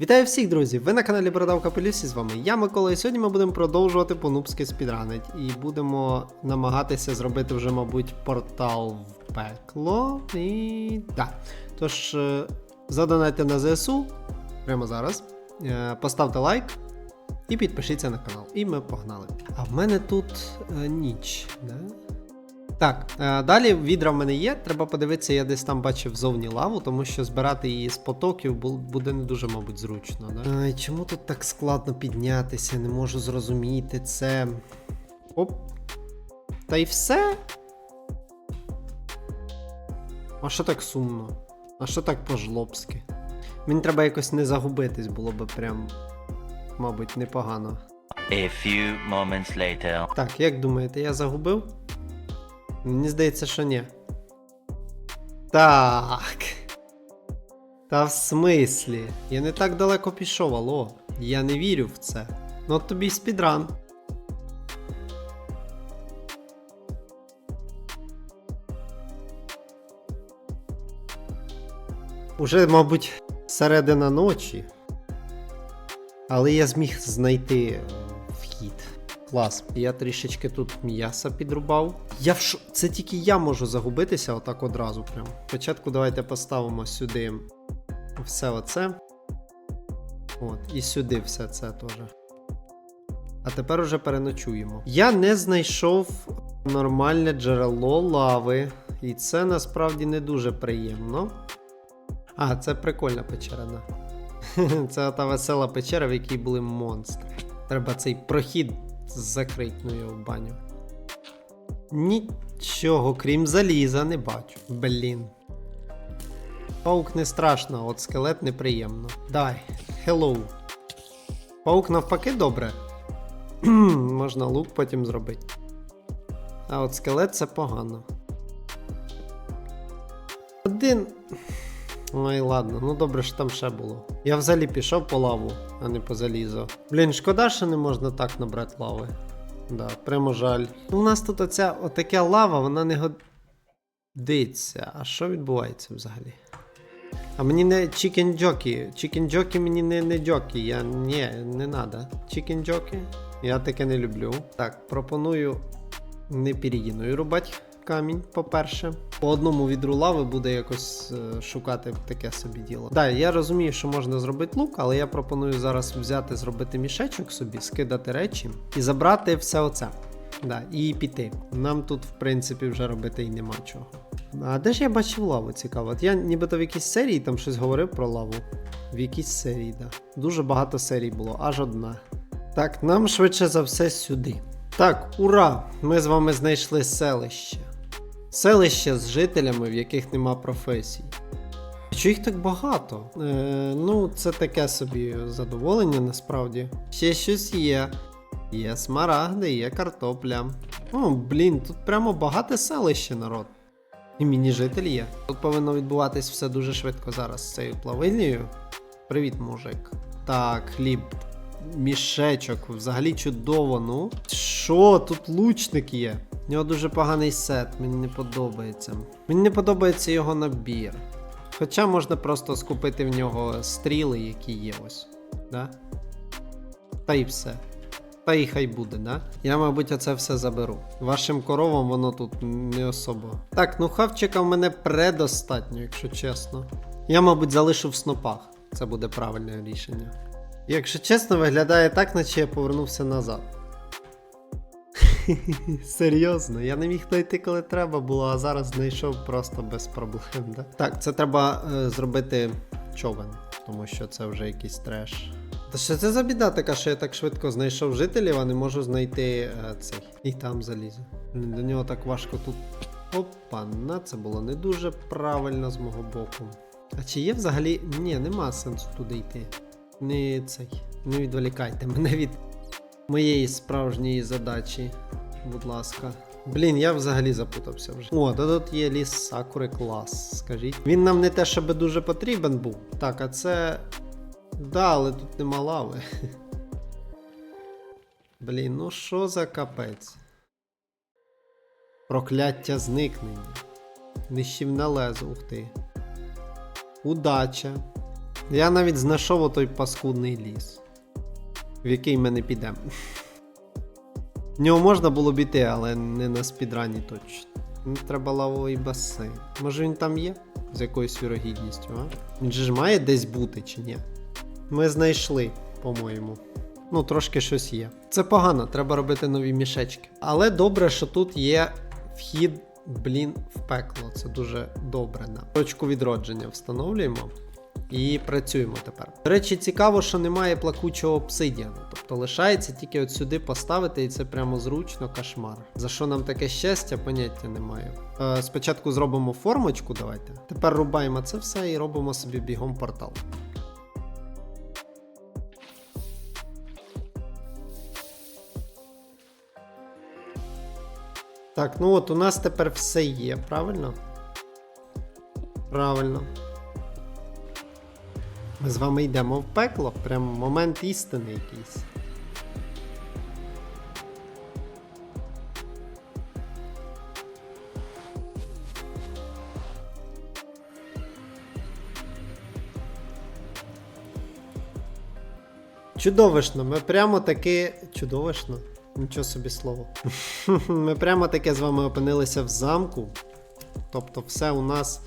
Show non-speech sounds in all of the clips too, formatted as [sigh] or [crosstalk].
Вітаю всіх, друзі! Ви на каналі Бородавка Полюсі, з вами я, Микола, і сьогодні ми будемо продовжувати по-нубськи спідранить. І будемо намагатися зробити вже, мабуть, портал в пекло. І так. Тож, е, задонайте на ЗСУ прямо зараз. Е, Поставте лайк і підпишіться на канал. І ми погнали. А в мене тут е, ніч. Да? Так, е, далі відра в мене є. Треба подивитися, я десь там бачив зовні лаву, тому що збирати її з потоків буде не дуже, мабуть, зручно. Да? Ай, чому тут так складно піднятися? Не можу зрозуміти це. Оп. Та й все. А що так сумно? А що так по-жлобськи? Мені треба якось не загубитись, було би прям, мабуть, непогано. A few moments later. Так, як думаєте, я загубив? Мені здається, що ні. Так. Та в смислі? Я не так далеко пішов, алло. Я не вірю в це. Ну от тобі й спідран. Уже, мабуть, середина ночі. Але я зміг знайти. Клас. Я трішечки тут м'яса підрубав. Я в шо... Це тільки я можу загубитися отак одразу. Прям. Спочатку давайте поставимо сюди все оце. От, і сюди все це теж. А тепер уже переночуємо. Я не знайшов нормальне джерело лави. І це насправді не дуже приємно. А, це прикольна печерина. [laughs] Це та весела печера, в якій були монстри. Треба цей прохід закрити, його в баню. Нічого, крім заліза, не бачу. Блін. Паук не страшно, от скелет неприємно. Дай. Hello. Паук навпаки добре. [clears throat] Можна лук потім зробити. А от скелет це погано. Один. Ой, ладно, ну добре, що там ще було. Я взагалі пішов по лаву, а не по залізо. Блін, шкода, що не можна так набрати лави. Да, прямо жаль. Ну, у нас тут оця отака лава, вона не годиться. А що відбувається взагалі? А мені не чікен джокі. Чікен джокі мені не, не джокі. Я ні, не надо. Чікен джокі. Я таке не люблю. Так, пропоную не пір'їною рубати камінь, по-перше. По одному відру лави буде якось е, шукати таке собі діло. Так, я розумію, що можна зробити лук, але я пропоную зараз взяти, зробити мішечок собі, скидати речі і забрати все оце. Да, і піти. Нам тут, в принципі, вже робити і нема чого. А де ж я бачив лаву? Цікаво. От я нібито в якійсь серії там щось говорив про лаву. В якійсь серії, да. Дуже багато серій було, аж одна. Так, нам швидше за все сюди. Так, ура! Ми з вами знайшли селище. Селище з жителями, в яких нема професій. Що їх так багато? Е, ну, це таке собі задоволення насправді. Ще щось є. Є смарагди, є картопля. О, блін, тут прямо багате селище, народ. І міні-житель є. Тут повинно відбуватись все дуже швидко зараз з цією плавильнею. Привіт, мужик. Так, хліб. Мішечок, взагалі чудово, ну. Що, тут лучник є? У нього дуже поганий сет, мені не подобається. Мені не подобається його набір. Хоча можна просто скупити в нього стріли, які є ось. Да? Та й все. Та й хай буде, да? Я, мабуть, оце все заберу. Вашим коровам воно тут не особо. Так, ну хавчика в мене предостатньо, якщо чесно. Я, мабуть, залишу в снопах. Це буде правильне рішення. Якщо чесно, виглядає так, наче я повернувся назад. [laughs] Серйозно, я не міг знайти, коли треба було, а зараз знайшов просто без проблем. Да? Так, це треба е, зробити човен, тому що це вже якийсь треш. Та що це за біда така, що я так швидко знайшов жителів, а не можу знайти е, цей. І там залізу. До нього так важко тут. Опа, на це було не дуже правильно з мого боку. А чи є взагалі. Ні, нема сенсу туди йти. Не цей. Не відволікайте мене від моєї справжньої задачі. Будь ласка. Блін, я взагалі запутався вже. О, та тут є ліс Сакури клас, скажіть. Він нам не те, щоб дуже потрібен був. Так, а це. Да, але тут нема лави. [laughs] Блін, ну що за капець? Прокляття зникнення. Нищівне лезо, ух ти. Удача. Я навіть знайшов отой паскудний ліс, в який ми не підемо. В нього можна було б іти, але не на спідрані точно. Ну, Треба лавовий басейн. Може він там є? З якоюсь вірогідністю, а? Він же ж має десь бути чи ні? Ми знайшли, по-моєму. Ну, трошки щось є. Це погано, треба робити нові мішечки. Але добре, що тут є вхід, блін, в пекло. Це дуже добре. Точку відродження встановлюємо. І працюємо тепер. До речі, цікаво, що немає плакучого обсидіану. Тобто лишається тільки от сюди поставити, і це прямо зручно кошмар. За що нам таке щастя, поняття немає. Е, спочатку зробимо формочку, давайте. Тепер рубаємо це все і робимо собі бігом портал. Так, ну от у нас тепер все є, правильно? Правильно. Ми з вами йдемо в пекло, прям момент істини якийсь. Чудовищно, ми прямо таки. Чудовищно? Нічого собі слово. [laughs] ми прямо таки з вами опинилися в замку. Тобто, все у нас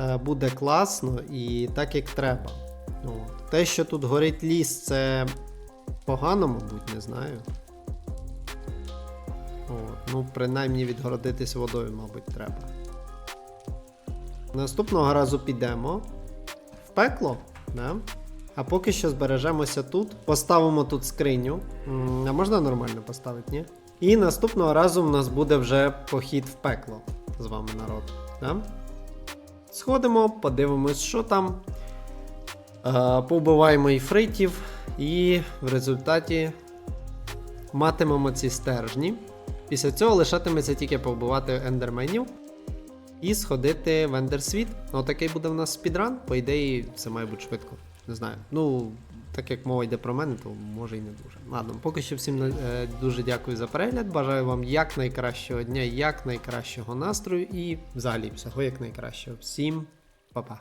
е, буде класно і так як треба. От. Те, що тут горить ліс, це погано, мабуть, не знаю. От. Ну, принаймні відгородитись водою, мабуть, треба. Наступного разу підемо в пекло. Да? А поки що збережемося тут. Поставимо тут скриню. А можна нормально поставити, ні? І наступного разу в нас буде вже похід в пекло з вами, народ. Да? Сходимо, подивимось, що там. Е, Повбиваємо іфритів, і в результаті матимемо ці стержні. Після цього лишатиметься тільки повбивати ендерменів і сходити в ендерсвіт. Отакий буде в нас спідран. По ідеї, все має бути швидко. Не знаю. Ну, так як мова йде про мене, то може і не дуже. Ладно, поки що всім е, дуже дякую за перегляд. Бажаю вам якнайкращого дня, якнайкращого настрою і взагалі всього якнайкращого. Всім па-па.